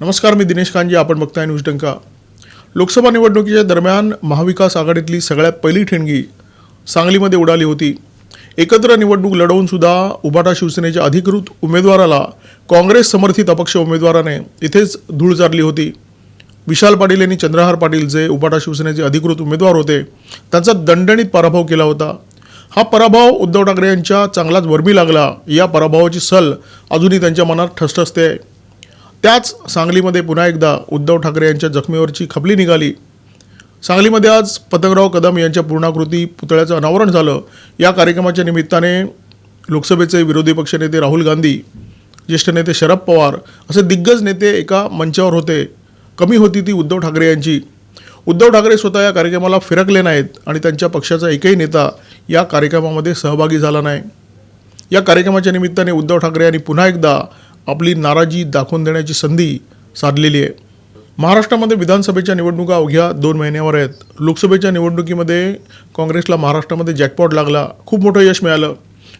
नमस्कार मी दिनेश कांजी आपण बघताय न्यूज लोकसभा निवडणुकीच्या दरम्यान महाविकास आघाडीतली सगळ्यात पहिली ठिणगी सांगलीमध्ये उडाली होती. एकत्र निवडणूक लढवूनसुद्धा उभाटा शिवसेनेच्या अधिकृत उमेदवाराला काँग्रेस समर्थित अपक्ष उमेदवाराने इथेच धूळ चारली होती. विशाल पाटील यांनी चंद्रहार पाटील जे उभाटा शिवसेनेचे अधिकृत उमेदवार होते त्यांचा दणदणीत पराभव केला होता. हा पराभव उद्धव ठाकरे यांच्या चांगलाच वर्मी लागला. या पराभवाची सल अजूनही त्यांच्या मनात ठसठसते आहे. त्याच सांगलीमध्ये पुन्हा एकदा उद्धव ठाकरे यांच्या जखमीवरची खपली निघाली. सांगलीमध्ये आज पतंगराव कदम यांच्या पूर्णाकृती पुतळ्याचं अनावरण झालं. या कार्यक्रमाच्या निमित्ताने लोकसभेचे विरोधी पक्षनेते राहुल गांधी ज्येष्ठ नेते शरद पवार असे दिग्गज नेते एका मंचावर होते. कमी होती ती उद्धव ठाकरे यांची. उद्धव ठाकरे स्वतः या कार्यक्रमाला फिरकले नाहीत आणि त्यांच्या पक्षाचा एकही नेता या कार्यक्रमामध्ये सहभागी झाला नाही. या कार्यक्रमाच्या निमित्ताने उद्धव ठाकरे यांनी पुन्हा एकदा आपली नाराजी दाखवून देण्याची संधी साधलेली आहे. महाराष्ट्रामध्ये विधानसभेच्या निवडणुका अवघ्या दोन महिन्यावर आहेत. लोकसभेच्या निवडणुकीमध्ये काँग्रेसला महाराष्ट्रामध्ये जॅकपॉट लागला. खूप मोठं यश मिळालं.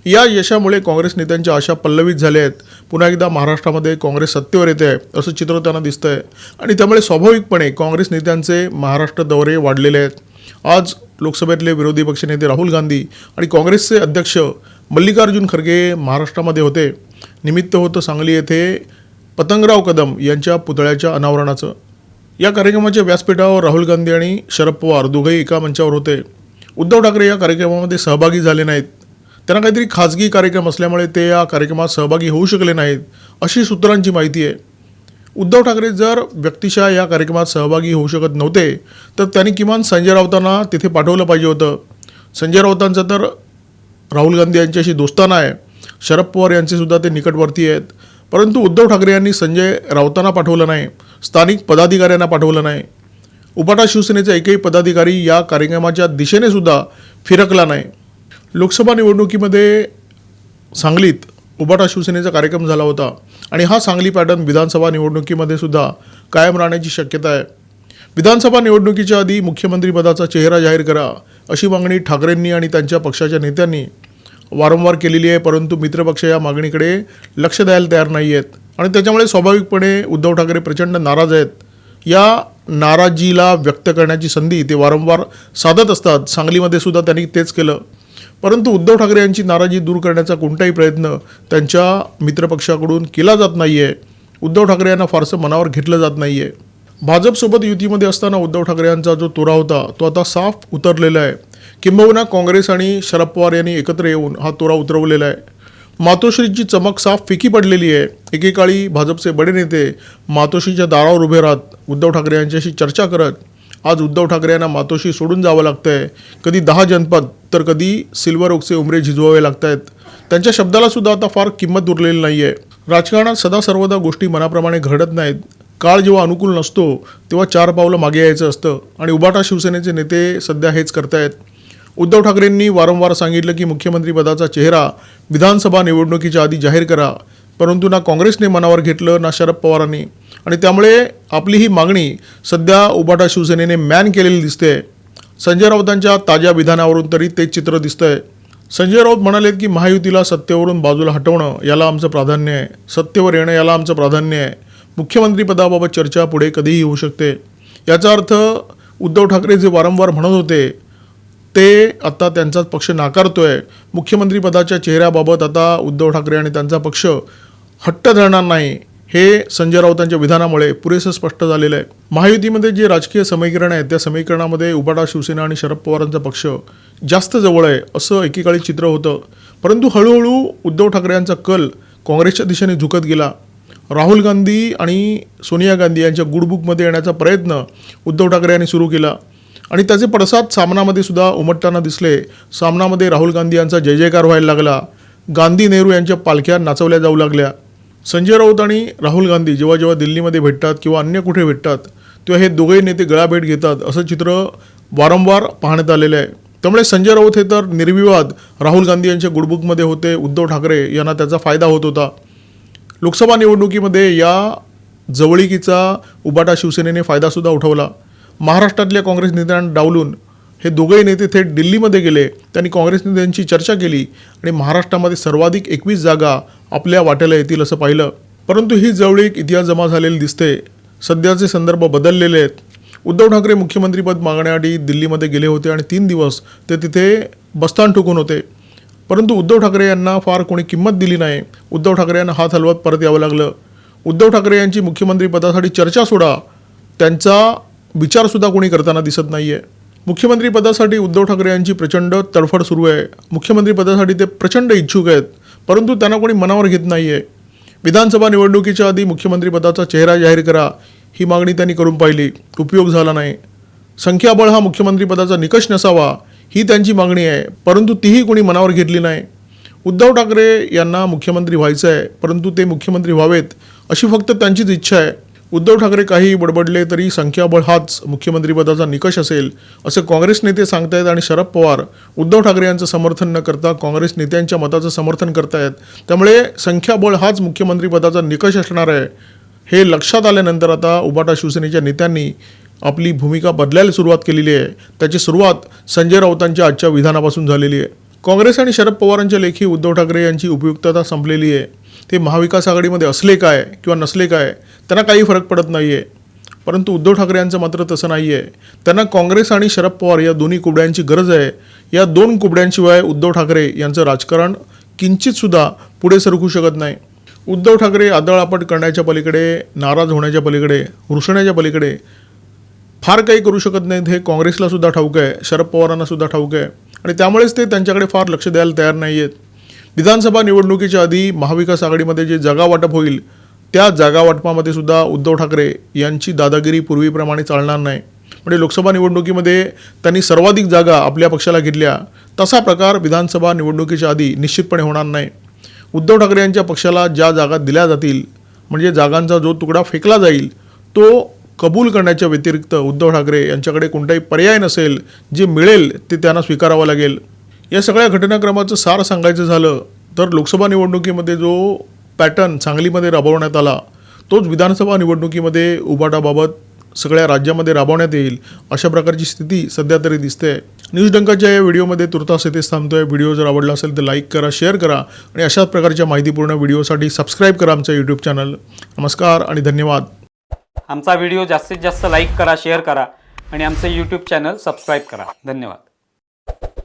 या यशामुळे काँग्रेस नेत्यांच्या आशा पल्लवित झाल्या आहेत. पुन्हा एकदा महाराष्ट्रामध्ये काँग्रेस सत्तेवर येते आहे असं चित्र त्यांना दिसतं आहे आणि त्यामुळे स्वाभाविकपणे काँग्रेस नेत्यांचे महाराष्ट्र दौरे वाढलेले आहेत. आज लोकसभेतले विरोधी पक्षनेते राहुल गांधी आणि काँग्रेसचे अध्यक्ष मल्लिकार्जुन खरगे महाराष्ट्रामध्ये होते. निमित्त होतं सांगली येथे पतंगराव कदम यांच्या पुतळ्याच्या अनावरणाचं. या कार्यक्रमाच्या व्यासपीठावर राहुल गांधी आणि शरद पवार दोघंही एका मंचावर होते. उद्धव ठाकरे या कार्यक्रमामध्ये सहभागी झाले नाहीत. त्यांना काहीतरी खाजगी कार्यक्रम असल्यामुळे ते या कार्यक्रमात सहभागी होऊ शकले नाहीत अशी सूत्रांची माहिती आहे. उद्धव ठाकरे जर व्यक्तिशः या कार्यक्रमात सहभागी होऊ शकत नव्हते तर त्यांनी किमान संजय राऊतांना तिथे पाठवलं पाहिजे होतं. संजय राऊतांचं तर राहुल गांधी यांच्याशी दोस्ताना आहे. शरद पवार यांचे सुद्धा ते निकटवर्ती आहेत. परंतु उद्धव ठाकरे यांनी संजय राऊतांना पाठवलं नाही. स्थानिक पदाधिकाऱ्यांना पाठवलं नाही. उपाटा शिवसेनेचा एकही पदाधिकारी या कार्यक्रमाच्या दिशेने सुद्धा फिरकला नाही. लोकसभा निवडणुकीमध्ये सांगलीत उबाटा शिवसेनेचा कार्यक्रम झाला होता आणि हा सांगली पॅटर्न विधानसभा निवडणुकीमध्ये सुद्धा कायम राहण्याची शक्यता आहे. विधानसभा निवडणुकीच्या आधी मुख्यमंत्रीपदाचा चेहरा जाहीर करा अशी मागणी ठाकरेंनी आणि त्यांच्या पक्षाच्या नेत्यांनी वारंवार केलेली आहे परंतु मित्रपक्ष या मागणीकडे लक्ष द्यायला तयार नाही आहेत. आणि त्याच्यामुळे स्वाभाविकपणे उद्धव ठाकरे प्रचंड नाराज आहेत. या नाराजीला व्यक्त करण्याची संधी ते वारंवार साधत असतात. सांगलीमध्ये सुद्धा त्यांनी तेच केलं. परंतु उद्धव ठाकरे यांची नाराजी दूर करण्याचा कोणताही प्रयत्न त्यांच्या मित्रपक्षाकडून केला जात नाही आहे उद्धव ठाकरे यांना फारसं मनावर घेतलं जात नाही आहे भाजपसोबत युतीमध्ये असताना उद्धव ठाकरे यांचा जो तोरा होता तो आता साफ उतरलेला आहे. किंबहुना काँग्रेस आणि शरद पवार यांनी एकत्र येऊन हा तोरा उतरवलेला आहे. मातोश्रीची चमक साफ फिकी पडलेली आहे. एकेकाळी भाजपचे बडे नेते मातोश्रीच्या दारावर उभे राहत उद्धव ठाकरे यांच्याशी चर्चा करत आज उद्धव ठाकरे यांना मातोश्री सोडून जावं लागतं आहे कधी दहा जनपद तर कधी सिल्वर ओकचे उमरे झिजवावे लागत आहेत त्यांच्या शब्दाला सुद्धा आता फार किंमत उरलेली नाही आहे राजकारणात सदा सर्वदा गोष्टी मनाप्रमाणे घडत नाहीत. काळ जेव्हा अनुकूल नसतो तेव्हा चार पावलं मागे यायचं असतं. आणि उबाटा शिवसेनेचे नेते सध्या हेच करतायत. उद्धव ठाकरेंनी वारंवार सांगितलं की मुख्यमंत्रीपदाचा चेहरा विधानसभा निवडणुकीच्या आधी जाहीर करा परंतु ना काँग्रेसने मनावर घेतलं ना शरद पवारांनी. आणि त्यामुळे आपली ही मागणी सध्या उबाटा शिवसेनेने मॅन केलेली दिसते संजय राऊतांच्या ताज्या विधानावरून तरी तेच चित्र दिसतंय. संजय राऊत म्हणालेत की महायुतीला सत्तेवरून बाजूला हटवणं याला आमचं प्राधान्य आहे. सत्तेवर येणं याला आमचं प्राधान्य आहे. मुख्यमंत्रीपदाबाबत चर्चा पुढे कधीही होऊ शकते. याचा अर्थ उद्धव ठाकरे जे वारंवार म्हणत होते ते आता त्यांचा पक्ष नाकारतोय. मुख्यमंत्रीपदाच्या चेहऱ्याबाबत आता उद्धव ठाकरे आणि त्यांचा पक्ष हट्ट धरणार नाही. हे संजय राऊतांच्या विधानामुळे पुरेसं स्पष्ट झालेलं आहे. महायुतीमध्ये जे राजकीय समीकरण आहे त्या समीकरणामध्ये उबाटा शिवसेना आणि शरद पवारांचा पक्ष जास्त जवळ आहे असं एकेकाळी चित्र होतं. परंतु हळूहळू उद्धव ठाकरे यांचा कल काँग्रेसच्या दिशेने झुकत गेला. राहुल गांधी आणि सोनिया गांधी यांच्या गुडबुकमध्ये येण्याचा प्रयत्न उद्धव ठाकरे यांनी सुरू केला. आणि त्याचे पडसाद सामनामध्ये सुद्धा उमटताना दिसले. सामनामध्ये राहुल गांधी यांचा जय जयकार व्हायला लागला. गांधी नेहरू यांच्या पालख्या नाचवल्या जाऊ लागल्या. संजय राऊत आणि राहुल गांधी जेव्हा जेव्हा दिल्लीमध्ये भेटतात किंवा अन्य कुठे भेटतात तेव्हा हे दोघेही नेते गळाभेट घेतात असं चित्र वारंवार पाहण्यात आलेलं आहे. त्यामुळे संजय राऊत हे तर निर्विवाद राहुल गांधी यांच्या गुडबुकमध्ये होते. उद्धव ठाकरे यांना त्याचा फायदा होत होता. लोकसभा निवडणुकीमध्ये या जवळीकीचा उबाटा शिवसेनेने फायदासुद्धा उठवला. महाराष्ट्रातल्या काँग्रेस नेत्यांना डावलून हे दोघेही नेते थेट दिल्लीमध्ये गेले. त्यांनी काँग्रेस नेत्यांची चर्चा केली आणि महाराष्ट्रामध्ये सर्वाधिक एकवीस जागा आपल्या वाट्याला येतील असं पाहिलं. परंतु ही जवळीक इतिहास जमा झालेली दिसते. सध्याचे संदर्भ बदललेले आहेत. उद्धव ठाकरे मुख्यमंत्रीपद मागण्यासाठी दिल्लीमध्ये गेले होते आणि तीन दिवस ते तिथे बस्तान ठोकून होते. परंतु उद्धव ठाकरे यांना फार कोणी किंमत दिली नाही. उद्धव ठाकरे यांना हात हलवत परत यावं लागलं. उद्धव ठाकरे यांची मुख्यमंत्रीपदासाठी चर्चा सोडा. त्यांचा विचारसुद्धा कोणी करताना दिसत नाही आहे मुख्यमंत्रीपदासाठी उद्धव ठाकरे यांची प्रचंड तडफड सुरू आहे. मुख्यमंत्रीपदासाठी ते प्रचंड इच्छुक आहेत परंतु त्यांना कोणी मनावर घेत नाही आहे विधानसभा निवडणुकीच्या आधी मुख्यमंत्रीपदाचा चेहरा जाहीर करा ही मागणी त्यांनी करून पाहिली. उपयोग झाला नाही. संख्याबळ हा मुख्यमंत्रीपदाचा निकष नसावा ही त्यांची मागणी आहे परंतु तीही कोणी मनावर घेतली नाही. उद्धव ठाकरे यांना मुख्यमंत्री व्हायचं आहे परंतु ते मुख्यमंत्री व्हावेत अशी फक्त त्यांचीच इच्छा आहे. उद्धव ठाकरे काही बडबडले तरी संख्याबळ हाच मुख्यमंत्रीपदाचा निकष असेल असे काँग्रेस नेते सांगतायत आणि शरद पवार उद्धव ठाकरे यांचं समर्थन न करता काँग्रेस नेत्यांच्या मताचं समर्थन करतायत. त्यामुळे संख्याबळ हाच मुख्यमंत्रीपदाचा निकष असणार आहे हे लक्षात आल्यानंतर आता उबाटा शिवसेनेच्या नेत्यांनी आपली भूमिका बदलायला सुरुवात केलेली आहे. त्याची सुरुवात संजय राऊतांच्या आजच्या विधानापासून झालेली आहे. काँग्रेस आणि शरद पवारांच्या लेखी उद्धव ठाकरे यांची उपयुक्तता संपलेली आहे. ते महाविकास आघाडीमध्ये असले काय किंवा नसले काय त्यांना काही फरक पडत नाही आहे परंतु उद्धव ठाकरे यांचं मात्र तसं नाही आहे त्यांना काँग्रेस आणि शरद पवार या दोन्ही कुबड्यांची गरज आहे. या दोन कुबड्यांशिवाय उद्धव ठाकरे यांचं राजकारण किंचितसुद्धा पुढे सरकू शकत नाही. उद्धव ठाकरे आदळआपट करण्याच्या पलीकडे नाराज होण्याच्या पलीकडे रुसण्याच्या पलीकडे फार काही करू शकत नाहीत हे काँग्रेसला सुद्धा ठाऊक आहे शरद पवारांना सुद्धा ठाऊक आहे. आणि त्यामुळेच ते त्यांच्याकडे फार लक्ष द्यायला तयार नाही आहेत विधानसभा निवडणुकीच्या आधी महाविकास आघाडीमध्ये जे जागा वाटप होईल त्या जागा वाटपामध्ये सुद्धा उद्धव ठाकरे यांची दादागिरी पूर्वीप्रमाणे चालणार नाही. म्हणजे लोकसभा निवडणुकीमध्ये त्यांनी सर्वाधिक जागा आपल्या पक्षाला घेतल्या तसा प्रकार विधानसभा निवडणुकीच्या आधी निश्चितपणे होणार नाही. उद्धव ठाकरे यांच्या पक्षाला ज्या जागा दिल्या जातील म्हणजे जागांचा जो तुकडा फेकला जाईल तो कबूल करण्याच्या व्यतिरिक्त उद्धव ठाकरे यांच्याकडे कोणताही पर्याय नसेल जे मिळेल ते त्यांना स्वीकारावं लागेल. या सगळ्या घटनाक्रमाचं सार सांगायचं झालं तर लोकसभा निवडणुकीमध्ये जो पॅटर्न सांगलीमध्ये राबवण्यात आला तोच विधानसभा निवडणुकीमध्ये उबाटाबाबत सगळ्या राज्यामध्ये राबवण्यात येईल अशा प्रकारची स्थिती सध्या तरी दिसते. न्यूज डंकाच्या या व्हिडिओमध्ये तुर्तास येथेच थांबतोय. व्हिडिओ जर आवडला असेल तर लाईक करा शेअर करा आणि अशाच प्रकारच्या माहितीपूर्ण व्हिडिओसाठी सबस्क्राईब करा आमचं यूट्यूब चॅनल नमस्कार आणि धन्यवाद. आमचा व्हिडिओ जास्तीत जास्त लाईक करा शेअर करा आणि आमचं यूट्यूब चॅनल सबस्क्राईब करा. धन्यवाद.